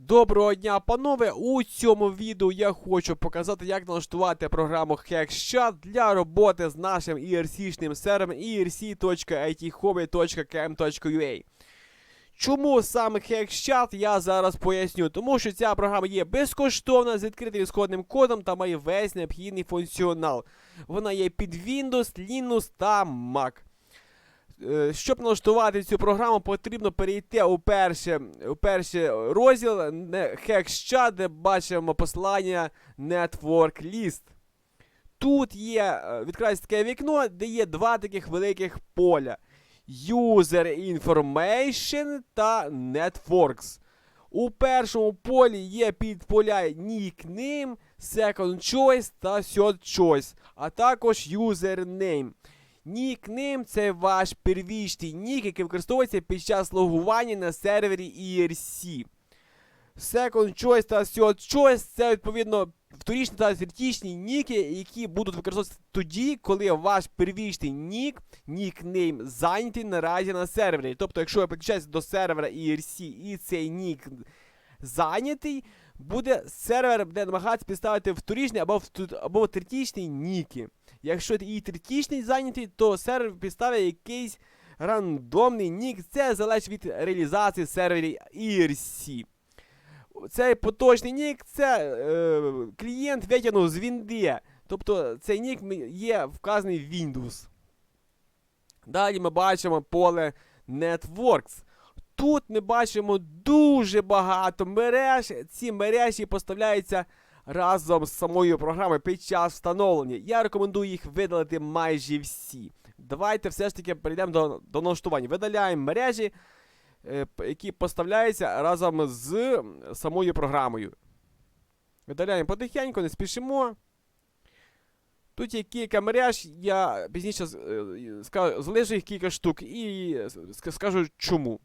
Доброго дня, панове! У цьому відео я хочу показати, як налаштувати програму HexChat для роботи з нашим ERC-шним сервером erc.ithobby.km.ua. Чому саме HexChat, я зараз поясню. Тому що ця програма є безкоштовна з відкритим ісходним кодом та має весь необхідний функціонал. Вона є під Windows, Linux та Mac. Е, Щоб налаштувати цю програму, потрібно перейти у перше, у перший розділ HexChat, де бачимо посилання Network List. Тут є, е, відкривається таке вікно, де є два таких великих поля: User Information та Networks. У першому полі є підполя Nickname, Second Choice та Third Choice, а також Username. Нікнейм це ваш первічний нік, який використовується під час логування на сервері ERC. Second Choice та Third Choice це відповідно вторічні та третічні ніки, які будуть використовуватися тоді, коли ваш первічний нік, нікнейм зайнятий наразі на сервері. Тобто, якщо ви підключаєтеся до сервера ERC і цей нік зайнятий, буде сервер буде намагатися підставити вторічний або, вту- або третічний ніки. Якщо і третічний зайнятий, то сервер підставить якийсь рандомний нік. Це залежить від реалізації серверів ERC. Цей поточний нік це е, клієнт витягнув з Вінди. Тобто цей нік є вказаний в Windows. Далі ми бачимо поле Networks. Тут ми бачимо дуже багато мереж. Ці мережі поставляються разом з самою програмою під час встановлення. Я рекомендую їх видалити майже всі. Давайте все ж таки перейдемо до, до налаштування. Видаляємо мережі, е, які поставляються разом з самою програмою. Видаляємо потихеньку, не спішимо. Тут є кілька мереж, я пізніше е, залишу їх кілька штук і е, скажу чому.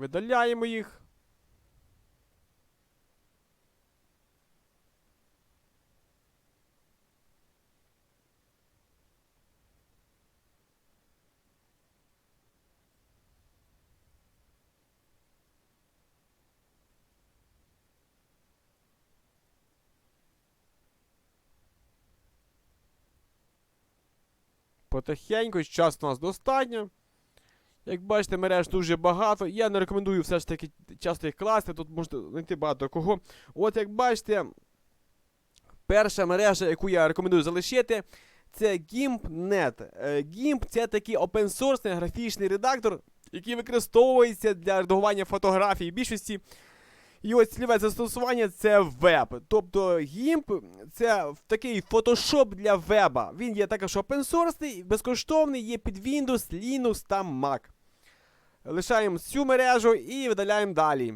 Видаляємо їх. Потихеньку, часу у нас достатньо. Як бачите, мереж дуже багато. Я не рекомендую все ж таки часто їх класти, тут можна знайти багато кого. От як бачите, перша мережа, яку я рекомендую залишити, це GIMP.net. Е, GIMP це такий open-source графічний редактор, який використовується для редагування фотографій більшості. І ось цільове застосування це веб. Тобто GIMP це такий Photoshop для веба. Він є також source, безкоштовний, є під Windows, Linux та Mac. Лишаємо цю мережу і видаляємо далі.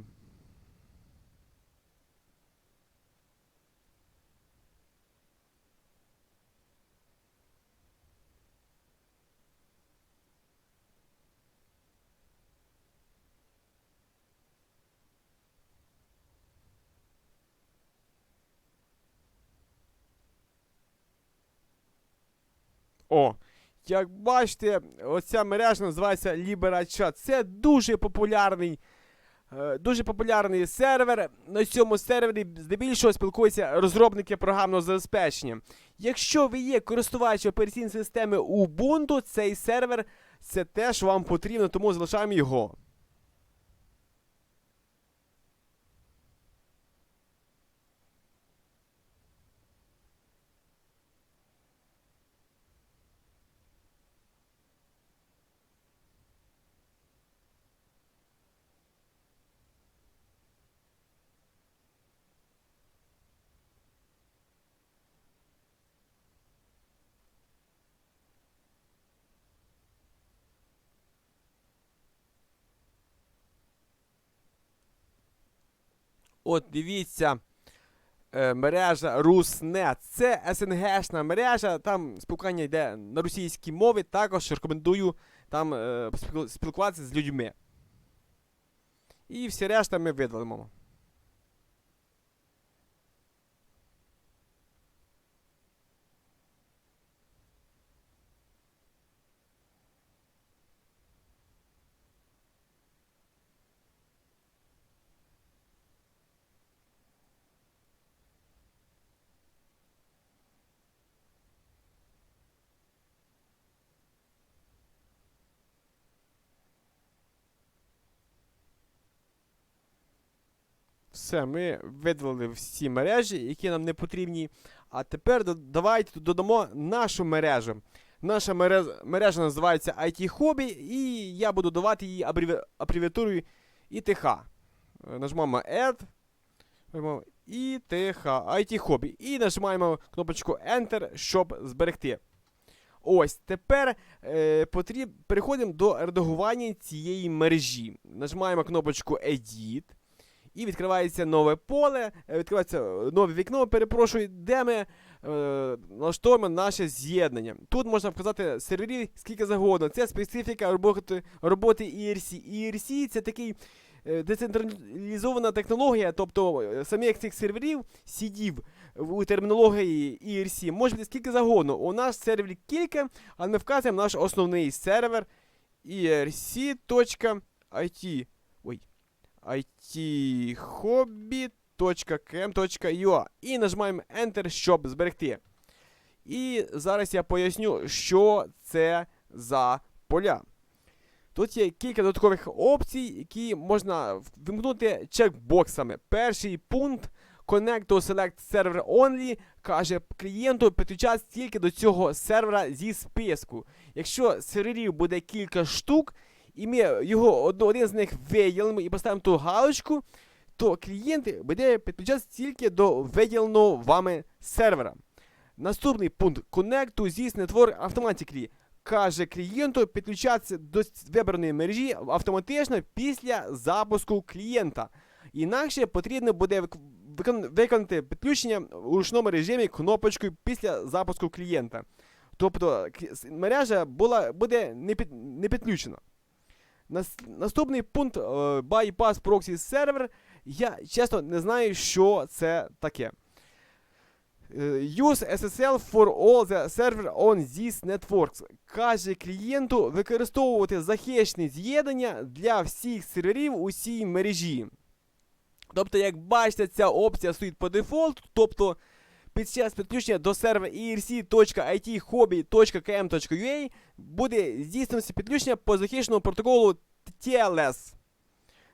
О, як бачите, оця мережа називається LiberaChat. Це дуже популярний, е, дуже популярний сервер. На цьому сервері здебільшого спілкуються розробники програмного забезпечення. Якщо ви є користувач операційної системи Ubuntu, цей сервер це теж вам потрібно, тому залишаємо його. От дивіться. е, Мережа Руснет. Це СНГшна мережа, там спілкування йде на російській мові. Також рекомендую там е, спілкуватися з людьми. І всі решта ми видалимо. Все, ми видалили всі мережі, які нам не потрібні. А тепер давайте додамо нашу мережу. Наша мережа, мережа називається IT Hobby, і я буду давати її абревіатурою ITH. Е, Нажмемо Add. ITH, IT Hobby. І нажимаємо кнопочку Enter, щоб зберегти. Ось, тепер е, потріб... переходимо до редагування цієї мережі. Нажимаємо кнопочку Edit. І відкривається нове поле, е, відкривається е, нове вікно, перепрошую, де ми е, налаштовуємо наше з'єднання. Тут можна вказати серверів скільки завгодно. Це специфіка роботи, роботи ERC. ERC це такий е, децентралізована технологія, тобто самих цих серверів, сідів у термінології ERC може бути скільки завгодно. У нас серверів кілька, але ми вказуємо наш основний сервер erc.it. Ithobby.km.ua і нажимаємо Enter, щоб зберегти. І зараз я поясню, що це за поля. Тут є кілька додаткових опцій, які можна вимкнути чекбоксами. Перший пункт Connect to Select Server Only каже клієнту підключатися тільки до цього сервера зі списку. Якщо серверів буде кілька штук, і ми його один з них виділимо і поставимо ту галочку, то клієнт буде підключатися тільки до виділеного вами сервера. Наступний пункт to this network automatically каже клієнту підключатися до вибраної мережі автоматично після запуску клієнта. Інакше потрібно буде виконати підключення у ручному режимі кнопочкою після запуску клієнта. Тобто мережа була, буде не, під, не підключена. Нас, наступний пункт е, Bypass Proxy Server. Я чесно не знаю, що це таке. Е, Use SSL for all the server on these networks. Каже клієнту використовувати захищені з'єднання для всіх серверів у цій мережі. Тобто, як бачите, ця опція стоїть по дефолту, тобто під час підключення до сервера erc.ithobby.km.ua буде здійснюватися підключення по захищеному протоколу TLS.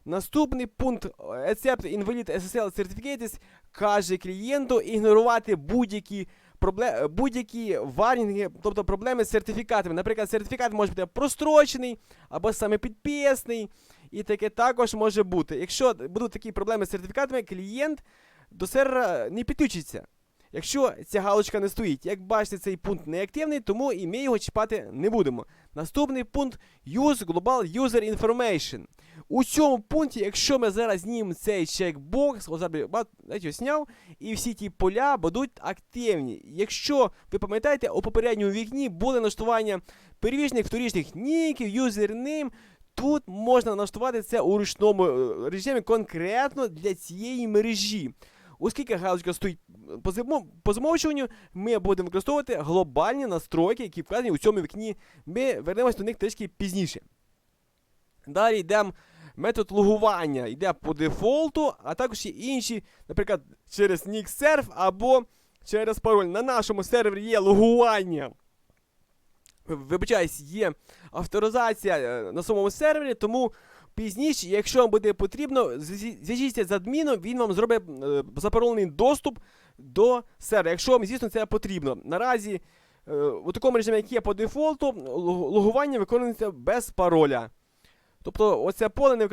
Наступний пункт е, Accept Invalid SSL Certificates каже клієнту ігнорувати будь-які пробле- будь-які варнінги, тобто проблеми з сертифікатами. Наприклад, сертифікат може бути прострочений або саме підписаний. І таке також може бути. Якщо будуть такі проблеми з сертифікатами, клієнт до сервера не підключиться. Якщо ця галочка не стоїть, як бачите, цей пункт не активний, тому і ми його чіпати не будемо. Наступний пункт Use Global User Information. У цьому пункті, якщо ми зараз знімемо цей чекбокс, ось його зняв, і всі ті поля будуть активні. Якщо ви пам'ятаєте, у попередньому вікні були налаштування первічних, вторічних ніків, юзернейм, Тут можна налаштувати це у ручному е, режимі конкретно для цієї мережі. Оскільки галочка стоїть по, замовчуванню, ми будемо використовувати глобальні настройки, які вказані у цьому вікні. Ми вернемось до них трішки пізніше. Далі йдемо метод логування. Йде по дефолту, а також є інші, наприклад, через NickServe або через пароль. На нашому сервері є логування. Вибачаюсь, є авторизація е, на самому сервері, тому пізніше, якщо вам буде потрібно, зв'яжіться з адміном, він вам зробить е, запаролений доступ до сервера, якщо вам, звісно, це потрібно. Наразі е, у такому режимі, як є по дефолту, логування виконується без пароля. Тобто оце поле не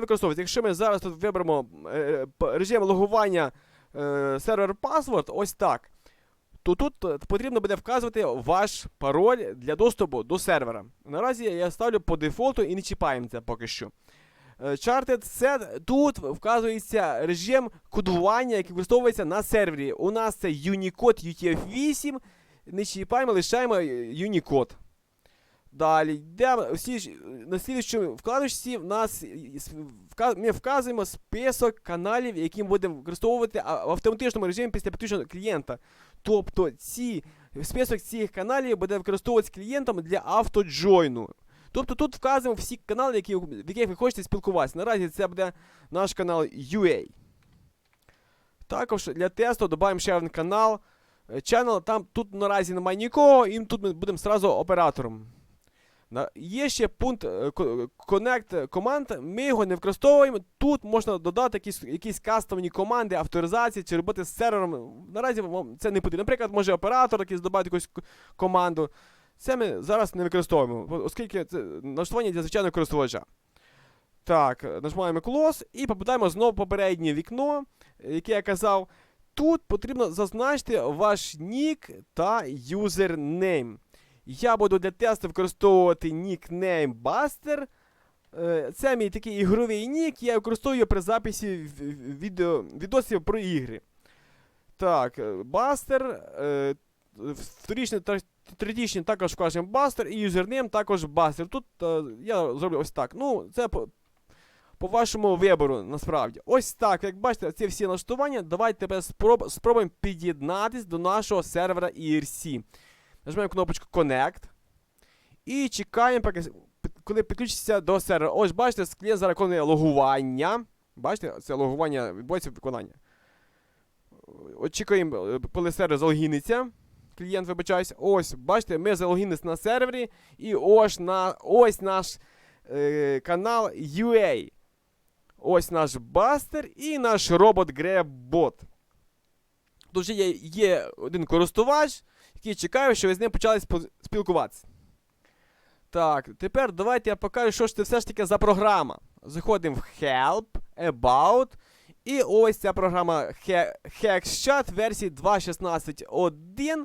використовується. Якщо ми зараз тут виберемо е, режим логування е, сервер password, ось так то тут е, потрібно буде вказувати ваш пароль для доступу до сервера. Наразі я ставлю по дефолту і не чіпаємо це поки що. Е, Charted Set, тут вказується режим кодування, який використовується на сервері. У нас це Unicode UTF-8. Не чіпаємо, лишаємо е, Unicode. Далі йдемо на слідчому вкладочці в нас ми вказуємо список каналів, які ми будемо використовувати в автоматичному режимі після підключення клієнта. Тобто ці, список цих каналів буде використовуватися клієнтом для автоджойну. Тобто тут вказуємо всі канали, які, в яких ви хочете спілкуватися. Наразі це буде наш канал UA. Також для тесту додаємо ще один канал. е, Channel, там тут наразі немає нікого, і тут ми будемо сразу оператором. Є ще пункт е, Connect команд, ми його не використовуємо. Тут можна додати якісь, якісь кастомні команди, авторизації чи роботи з сервером. Наразі це не потрібно. Наприклад, може оператор якийсь додати якусь команду. Це ми зараз не використовуємо, оскільки це налаштування для звичайного користувача. Так, е, нажимаємо Close і попадаємо знову попереднє вікно, е, яке я казав. Тут потрібно зазначити ваш нік та юзернейм. Я буду для тесту використовувати нікнейм Buster. Е, Це мій такий ігровий нік, я використовую при записі відео, відосів про ігри. Так, Buster. е, Вторічний третічний також вкажемо Buster і юзернейм також Buster. Тут е, я зроблю ось так. Ну, це по, по вашому вибору, насправді. Ось так, як бачите, ці всі налаштування. Давайте тепер спроб, спробуємо під'єднатись до нашого сервера ERC. Нажмемо кнопочку Connect. І чекаємо, коли підключиться до сервера. Ось бачите, клієнт зараз виконує логування. Бачите, це логування відбувається виконання. Очікуємо, е, коли сервер залогіниться. Клієнт, вибачаюсь. Ось, бачите, ми залогінились на сервері. І ось, на, ось наш е, канал UA. Ось наш бастер і наш робот GrabBot. Тут є, є один користувач, який чекає, що ви з ним почали спілкуватися. Так, тепер давайте я покажу, що ж це все ж таки за програма. Заходимо в Help, About. І ось ця програма HexChat версії 2.16.1.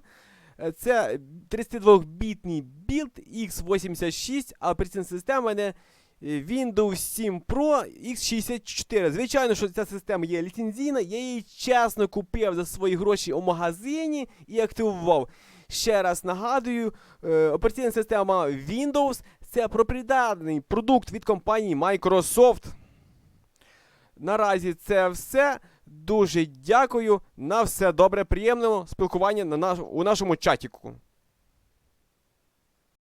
Е, Це 32-бітний білд x86, а операційна система в мене е, Windows 7 Pro X64. Звичайно, що ця система є ліцензійна, я її чесно купив за свої гроші у магазині і активував. Ще раз нагадую, е, операційна система Windows це проприєтарний продукт від компанії Microsoft. Наразі це все. Дуже дякую. На все добре, приємного спілкування на наш, у нашому чатіку.